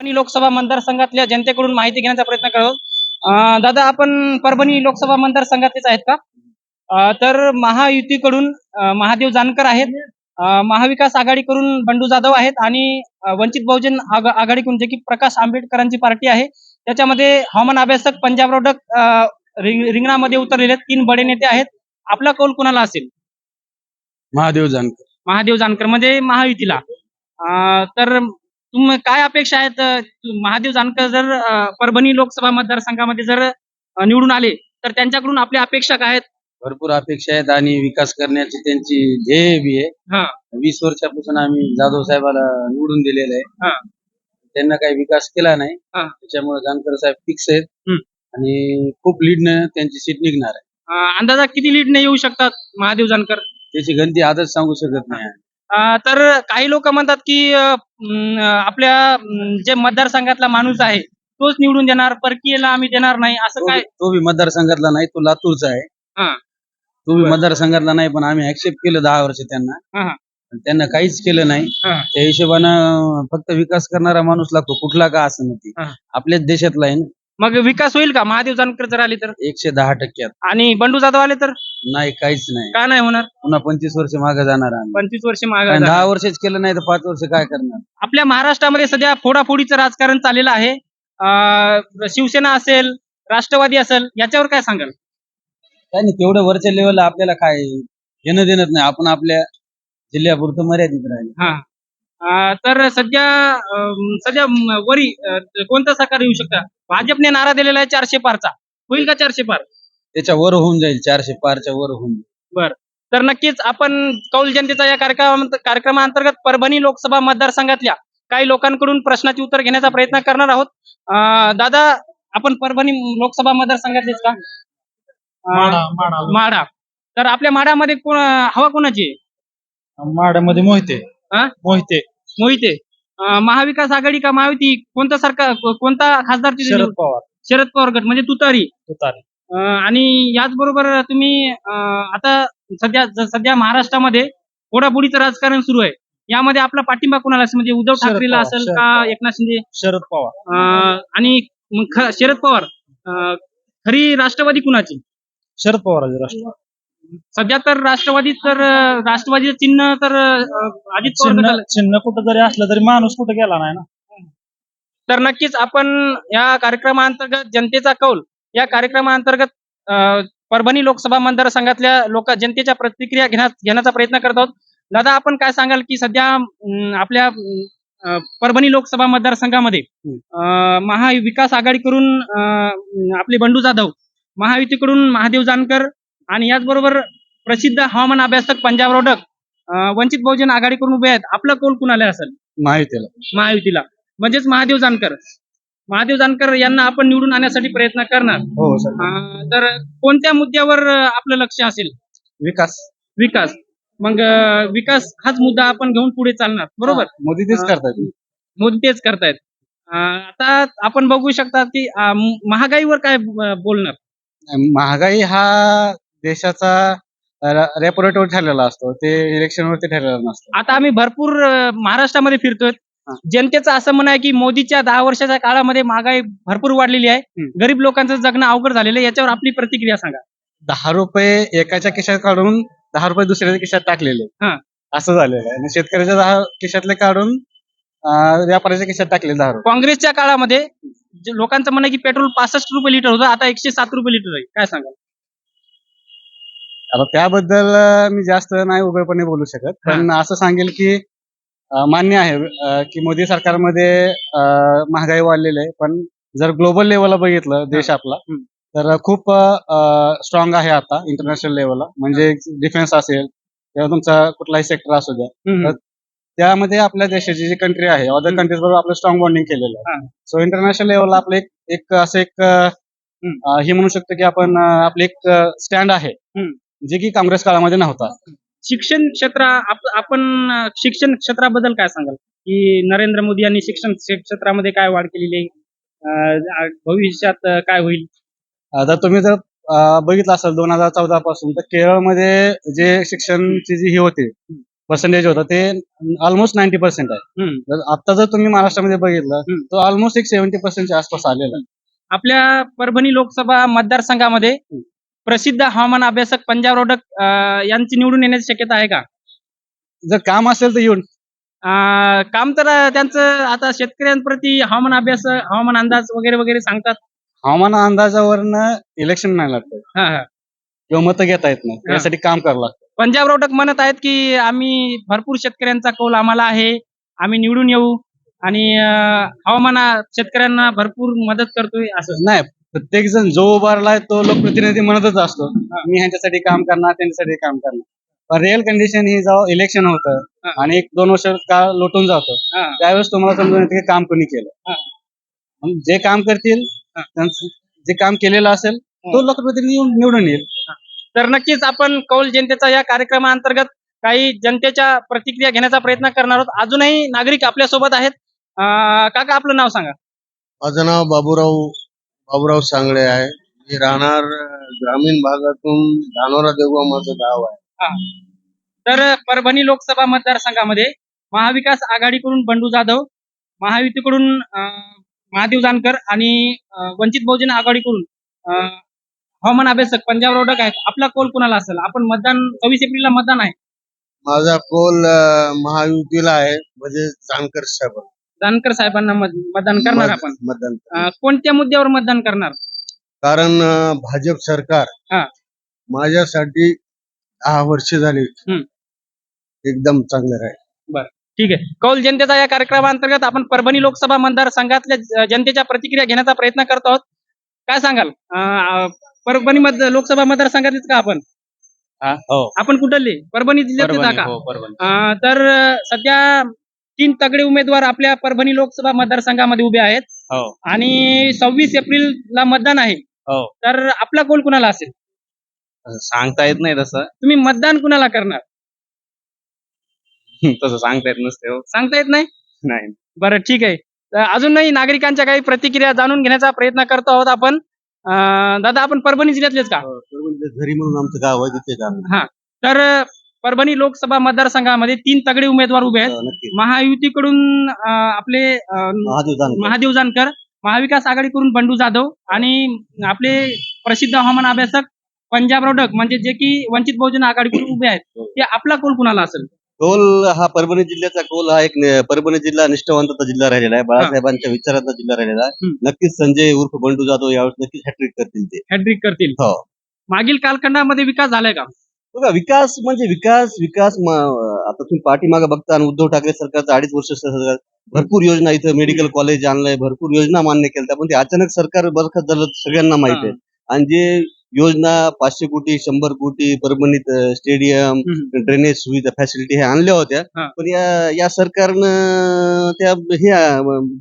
परभणी लोकसभा मतदारसंघातल्या जनतेकडून माहिती घेण्याचा प्रयत्न करतो दादा आपण परभणी लोकसभा मतदारसंघातलेच आहेत का? तर महायुतीकडून महादेव जानकर आहेत. महाविकास आघाडीकडून बंडू जाधव आहेत आणि वंचित बहुजन आघ- आघाडीकडून जे की प्रकाश आंबेडकरांची पार्टी आहे. त्याच्यामध्ये हवामान अभ्यासक पंजाबराव डक अं, रिंग- रिंगणामध्ये उतरलेले आहेत. तीन बडे नेते आहेत. आपला कौल कुणाला असेल? महादेव जानकर. महादेव जानकर म्हणजे महायुतीला. तर तुम काय अपेक्षा आहेत? महादेव जानकर जर परभणी लोकसभा मतदारसंघामध्ये जर निवडून आले तर त्यांच्याकडून आपल्या अपेक्षा काय आहेत? भरपूर अपेक्षा आहेत आणि विकास करण्याची त्यांची ध्येय बी आहे. हा. वीस वर्षापासून आम्ही जाधव साहेबाला निवडून दिलेलं हा. आहे त्यांना काही विकास केला नाही. हा. त्याच्यामुळे जानकर साहेब फिक्स आहेत. हम्म. आणि खूप लीडनं त्यांची सीट निघणार आहे. अं, अंदाजा किती लीडने येऊ शकतात महादेव जानकर? त्याची गणती आजच सांगू शकत नाही. अं, तर काही लोक म्हणतात की अं, आपल्या जे मतदारसंघातला माणूस आहे तोच निवडून देणार परकीयला आम्ही देणार नाही असं तो काय तो बी मतदारसंघातला नाही तो लातूरचा आहे हा. तो बी बरं. मतदारसंघातला नाही पण आम्ही ऍक्सेप्ट केलं दहा वर्ष त्यांना हा. पण त्यांना काहीच केलं नाही हा. त्या हिशोबानं फक्त विकास करणारा माणूस लागतो कुठला का असं नाही. आपल्याच देशातला आहे ना मग विकास होईल का? महादेव जानकर जर आले तर? एकशे दहा टक्क्यात आणि बंडू जाधव आले तर? नाही काहीच नाही. का नाही होणार? पुन्हा पंचवीस वर्ष मागे जाणार आम्ही. पंचवीस वर्ष मागे आणि. दहा वर्षच केलं नाही तर पाच वर्ष काय करणार? आपल्या महाराष्ट्रामध्ये सध्या फोडाफोडीचं राजकारण चाललेलं आहे. अं, शिवसेना असेल राष्ट्रवादी असेल याच्यावर काय सांगाल? काय नाही तेवढं वरच्या लेवलला आपल्याला काय घेणं देणं नाही. आपण आपल्या जिल्ह्यापुरतं मर्यादित राहील. हा. तर सध्या सध्या वरी कोणता सरकार येऊ शकता? भाजपने नारा दिलेला आहे चारशे पारचा. होईल का चारशे पार? त्याच्या वर होऊन जाईल चारशे पारच्या वर होऊन जाईल. तर नक्कीच आपण कौल जनतेचा या कार्यक्रम कार्यक्रमाअंतर्गत परभणी लोकसभा मतदारसंघातल्या काही लोकांकडून प्रश्नाचे उत्तर घेण्याचा प्रयत्न करणार आहोत. दादा आपण परभणी लोकसभा मतदारसंघातलेच का? माढा तर आपल्या माढामध्ये कोण हवा कोणाची आहे? माड्यामध्ये मोहिते. हा? मोहिते. मोहिते. अं, महाविकास आघाडी का महायुती? कोणता सरकार कोणता खासदार तिथे शरद निवड- पवार. शरद पवार गट म्हणजे तुतारी. तुतारे. अं, आणि याचबरोबर तुम्ही अं, आता सध्या ज- सध्या महाराष्ट्रामध्ये फोडाफोडीचं राजकारण सुरू आहे. यामध्ये आपला पाठिंबा कोणाला असेल? म्हणजे उद्धव शरद ठाकरेला पवार, असेल शरद का पवार. एकनाथ शिंदे? शरद पवार. अं, आणि मग ख- शरद पवार. अं, खरी राष्ट्रवादी कुणाची? शरद पवाराचे राष्ट्र सध्या तर राष्ट्रवादी तर अं, राष्ट्रवादीचं चिन्ह तर पवार चिन्ह चिन्ह कुठं जरी असलं तरी माणूस कुठं गेला नाही ना? तर नक्कीच आपण या कार्यक्रमाअंतर्गत जनतेचा कौल या कार्यक्रमाअंतर्गत परभणी लोकसभा मतदारसंघातल्या लोक जनतेच्या प्रतिक्रिया घेण्यात घेण्याचा प्रयत्न करत आहोत. दादा आपण काय सांगाल की सध्या आपल्या परभणी लोकसभा मतदारसंघामध्ये महाविकास आघाडीकडून आपले बंडू जाधव महायुतीकडून महादेव जानकर आणि याचबरोबर प्रसिद्ध हवामान अभ्यासक पंजाबराव डक अं, वंचित बहुजन आघाडीकडून उभे आहेत. आपला कौल कुणाला असेल? माहितीला महायुतीला. म्हणजेच महादेव जानकर. महादेव जानकर यांना आपण निवडून आणण्यासाठी प्रयत्न करणार. हो सर. अं, तर कोणत्या मुद्द्यावर आपलं लक्ष असेल? विकास. विकास. मग अं, विकास हाच मुद्दा आपण घेऊन पुढे चालणार. बरोबर? मोदी तेच हा. करतात मोदी तेच करतायत. अं, आता आपण बघू शकता की अं, महागाईवर काय ब- बोलणार? महागाई हा देशाचा रेपोरेटवर ठरलेला असतो. ते इलेक्शनवरती ठरलेला नसतो. आता आम्ही भरपूर अं, महाराष्ट्रामध्ये फिरतोय. हा. जनतेचं असं म्हणणं आहे की मोदीच्या दहा वर्षाच्या काळामध्ये महागाई भरपूर वाढलेली आहे. हम्म. गरीब लोकांचं जगणं अवघड झालेलं आहे. याच्यावर आपली प्रतिक्रिया सांगा. दहा रुपये एकाच्या खिशात काढून दहा रुपये दुसऱ्याच्या खिशात टाकलेले. हा. असं झालेलं आहे. आणि शेतकऱ्याच्या दहा खिशातले काढून अं, व्यापाऱ्याच्या खिशात टाकले दहा रुपये. काँग्रेसच्या काळामध्ये जे लोकांचं म्हणणं आहे की पेट्रोल पासष्ट रुपये लिटर होतं आता एकशे सात रुपये लिटर आहे. काय सांगा आता त्याबद्दल मी जास्त नाही उघडपणे बोलू शकत. पण असं सांगेल की अं, मान्य आहे अं, की मोदी सरकारमध्ये अं, महागाई वाढलेली आहे. पण जर ग्लोबल लेवलला बघितलं देश आपला हम्म. तर खूप स्ट्रॉंग आहे आता इंटरनॅशनल लेवलला म्हणजे डिफेन्स असेल किंवा तुमचा कुठलाही सेक्टर असू द्या. त्यामध्ये आपल्या देशाची जी कंट्री आहे अदर हम्म. कंट्रीज बरोबर आपलं स्ट्रॉंग बॉन्डिंग केलेलं हा. आहे सो इंटरनॅशनल लेवलला आपलं एक एक असं एक अं, हे म्हणू शकतो की आपण अं, आपलं एक स्टँड आहे. हम्म. जे की काँग्रेस काळामध्ये नव्हता. शिक्षण क्षेत्र आप- आपण शिक्षण क्षेत्राबद्दल काय सांगाल? की नरेंद्र मोदी यांनी शिक्षण क्षे- क्षेत्रामध्ये काय वाढ केलेली आहे? भविष्यात काय होईल? आता तुम्ही जर बघितलं असेल दोन हजार चौदा पासून तर केरळमध्ये जे शिक्षणची जी ही होती पर्सेंटेज होतं ते ऑलमोस्ट नाईन्टी पर्सेंट आहे. आता जर तुम्ही महाराष्ट्रामध्ये बघितलं. तर ऑलमोस्ट एक सेव्हन्टी पर्सेंटच्या आसपास आलेला आपल्या परभणी लोकसभा मतदारसंघामध्ये प्रसिद्ध हवामान अभ्यासक पंजाब रोडक यांची निवडून येण्याची शक्यता आहे का? जर काम असेल तर येऊन. अं, काम तर त्यांचं आता शेतकऱ्यांप्रती हवामान अभ्यास हवामान अंदाज वगैरे वगैरे सांगतात. हवामान अंदाजावरनं इलेक्शन नाही लागतं. हा, हा. किंवा मतं घेता येत नाही. यासाठी काम करावं लागतं. पंजाब रोडक म्हणत आहेत की आम्ही भरपूर शेतकऱ्यांचा कौल आम्हाला आहे. आम्ही निवडून येऊ आणि अं, हवामान शेतकऱ्यांना भरपूर मदत करतोय असं. नाही प्रत्येक जण जो उभारलाय तो लोकप्रतिनिधी म्हणतच असतो. मी ह्यांच्यासाठी काम करणार त्यांच्यासाठी काम करणार. पण रिअल कंडिशन ही जेव्हा इलेक्शन होतं हा. आणि एक दोन वर्ष काळ लोटून जातो हा. त्यावेळेस तुम्हाला समजून येतं की काम कोणी केलं. हा. जे काम करतील हा. त्यांचं जे काम केलेलं असेल तो लोकप्रतिनिधी निवडून येईल. तर नक्कीच आपण कौल जनतेचा या कार्यक्रमाअंतर्गत काही जनतेच्या प्रतिक्रिया घेण्याचा प्रयत्न करणार आहोत. अजूनही नागरिक आपल्यासोबत आहेत काका आपलं नाव सांगा. माझं नाव बाबूराव बाबूराव सांगळे आहे. मी राहणार ग्रामीण भागातून धानोरा देवगाव माझं गाव आहे. तर परभणी लोकसभा मतदारसंघामध्ये महाविकास आघाडीकडून बंडू जाधव महायुतीकडून अं, महादेव जानकर आणि अं, वंचित बहुजन आघाडीकडून अं, हवामान अभ्यासक पंजाब रोडक आहेत. आपला कोल कुणाला असेल? आपण मतदान सव्वीस एप्रिलला मतदान आहे. माझा कोल अं, महायुतीला आहे म्हणजे जानकर साहेब जानकर साहेबांना मत- मतदान करणार आपण. मतदान अं, कोणत्या मुद्द्यावर मतदान करणार? कारण अं, भाजप सरकार हा. माझ्यासाठी दहा वर्ष झाली हम्म. एकदम चांगलं आहे ठीक आहे. कौल जनतेचा या कार्यक्रमाअंतर्गत आपण परभणी लोकसभा मतदारसंघातल्या ज- जनतेच्या प्रतिक्रिया घेण्याचा प्रयत्न करत आहोत. काय सांगाल? अं, परभणी मत लोकसभा मतदारसंघातलीच का आपण? हो आपण कुठले? परभणी जिल्ह्यातले का? अं, तर अं, सध्या तीन तगडे उमेदवार आपल्या परभणी लोकसभा मतदारसंघामध्ये उभे आहेत. हो. आणि सव्वीस एप्रिलला मतदान आहे. हो. तर आपला कोल कुणाला असेल? सांगता येत नाही तसं. तुम्ही मतदान कुणाला करणार? तसं सांगता येत नसते हो. सांगता येत नाही? नाही. बरं ठीक आहे. तर अजूनही नागरिकांच्या काही प्रतिक्रिया जाणून घेण्याचा प्रयत्न करतो आहोत आपण. अं, दादा आपण परभणी जिल्ह्यातलेच का? घरी म्हणून आमचं गाव आहे तिथे जाणार. तर परभणी लोकसभा मतदारसंघामध्ये तीन तगडे उमेदवार उभे आहेत. नक्की महायुतीकडून अं, आपले अं, महादेव महादेव जानकर महाविकास आघाडीकडून बंडू जाधव आणि आपले प्रसिद्ध हवामान अभ्यासक पंजाब रोडक म्हणजे जे की वंचित बहुजन आघाडीकडून उभे आहेत. ते आपला कोल कुणाला असेल? कौल हा परभणी जिल्ह्याचा कौल हा एक न- परभणी जिल्हा निष्ठावंताचा जिल्हा राहिलेला आहे. बाळासाहेबांच्या विचाराचा जिल्हा राहिलेला आहे. हम्म. नक्कीच संजय उर्फ बंडू जाधव यावेळेस नक्कीच हॅट्रिक करतील ते. हॅड्रिक करतील. हो. मागील कालखंडामध्ये विकास झालाय का? बघा विकास म्हणजे विकास विकास आता तुम्ही पाठीमागे बघता आणि उद्धव ठाकरे सरकारचं अडीच वर्ष सरकार भरपूर योजना इथं मेडिकल कॉलेज आणलंय भरपूर योजना मान्य केल्या पण ते अचानक सरकार बरखास्त झालं सगळ्यांना माहीत आहे आणि जे योजना पाचशे कोटी शंभर कोटी परभणीत स्टेडियम. ड्रेनेज सुविधा फॅसिलिटी हे आणल्या होत्या. पण या या सरकारनं त्या हे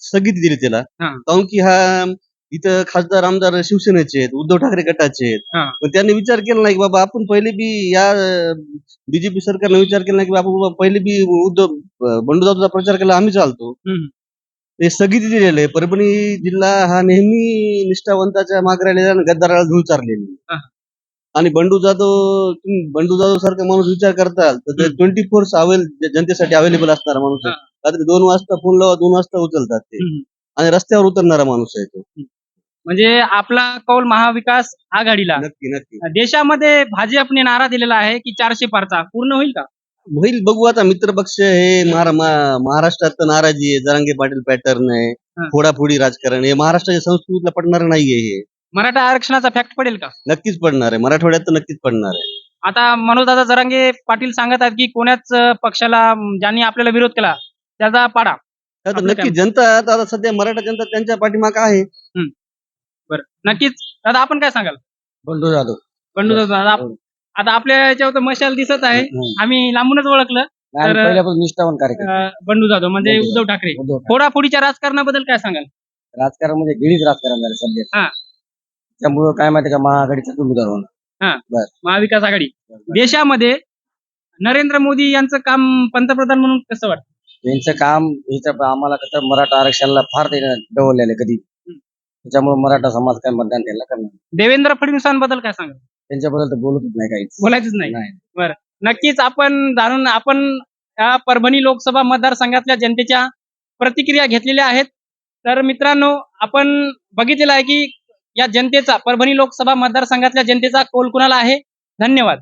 स्थगिती दिली त्याला. काऊन की हा इथं खासदार आमदार शिवसेनेचे आहेत उद्धव ठाकरे गटाचे आहेत हा. पण त्यांनी विचार केला नाही की बाबा आपण पहिले बी या बीजेपी सरकारनं विचार केला नाही की बाबा बाबा पहिले बी उद्धव अं, बंडू जाधवचा प्रचार केला आम्ही चालतो हम्म. ते स्थगिती दिलेलं आहे परभणी जिल्हा हा नेहमी निष्ठावंताच्या मागे राहिलेला आणि गद्दाराला धूळ चारलेली हा. आणि बंडू जाधव तुम्ही बंडू जाधव सारखा माणूस विचार करताल तर हम्म. ट्वेंटी फोर अवेल जनतेसाठी अवेलेबल असणारा माणूस आहे रात्री दोन वाजता फोन लावा दोन वाजता उचलतात ते हम्म. आणि रस्त्यावर उतरणारा माणूस आहे तो म्हणजे आपला कौल महाविकास आघाडीला. नक्की नक्की. देशामध्ये भाजपने नारा दिलेला आहे की चारशे पारचा. पूर्ण होईल का? होईल. बघू आता मित्रपक्ष हे महारा- महाराष्ट्रात तर नाराजी आहे. जरांगे पाटील पॅटर्न आहे. फोडाफोडी राजकारण हे महाराष्ट्राच्या संस्कृतीला पडणार नाहीये हे. मराठा आरक्षणाचा फॅक्ट पडेल का? नक्कीच पडणार आहे. मराठवाड्यात तर नक्कीच पडणार आहे. आता मनोजदादा जरांगे पाटील सांगत आहेत की कोण्याच अं, पक्षाला अं, ज्यांनी आपल्याला विरोध केला त्याचा पाडा. आता आपलं नक्की जनता आता आता सध्या मराठा जनता त्यांच्या पाठीमाग आहे. बरं. नक्कीच. दादा आपण काय सांगाल? बंडू जाधव. बंडू दादा आप- आता आपल्या याच्यावर तर मशाल दिसत आहे. आम्ही लांबूनच ओळखलं. तर पहिल्यापासून निष्ठावान कार्यक्रम अं, बंडू जाधव म्हणजे बंडू उद्धव ठाकरे. फोडाफोडीच्या राजकारणाबद्दल काय सांगाल? राजकारण म्हणजे गिरीच राजकारण झालं सध्या. हा. त्यामुळं काय माहिती का? महाआघाडीचा उमेदवार होणार. महाविकास आघाडी. देशामध्ये नरेंद्र मोदी यांचं काम पंतप्रधान म्हणून कसं वाटतं? त्यांचं काम इथं आम्हाला कसं मराठा आरक्षणाला फार त्याने डवललेलं कधी. त्याच्यामुळे मराठा समाज काय मतदान त्यांना करणार देवेंद्र फडणवीसांबद्दल काय सांगाल? त्यांच्याबद्दल तर बोलतच नाही काहीच. बोलायचंच नाही? नाही. नक्कीच आपण जाणून आपण या परभणी लोकसभा मतदारसंघातल्या जनतेच्या प्रतिक्रिया घेतलेल्या आहेत. तर मित्रांनो आपण बघितलेलं आहे की या जनतेचा परभणी लोकसभा मतदारसंघातल्या जनतेचा कौल कुणाला आहे? धन्यवाद.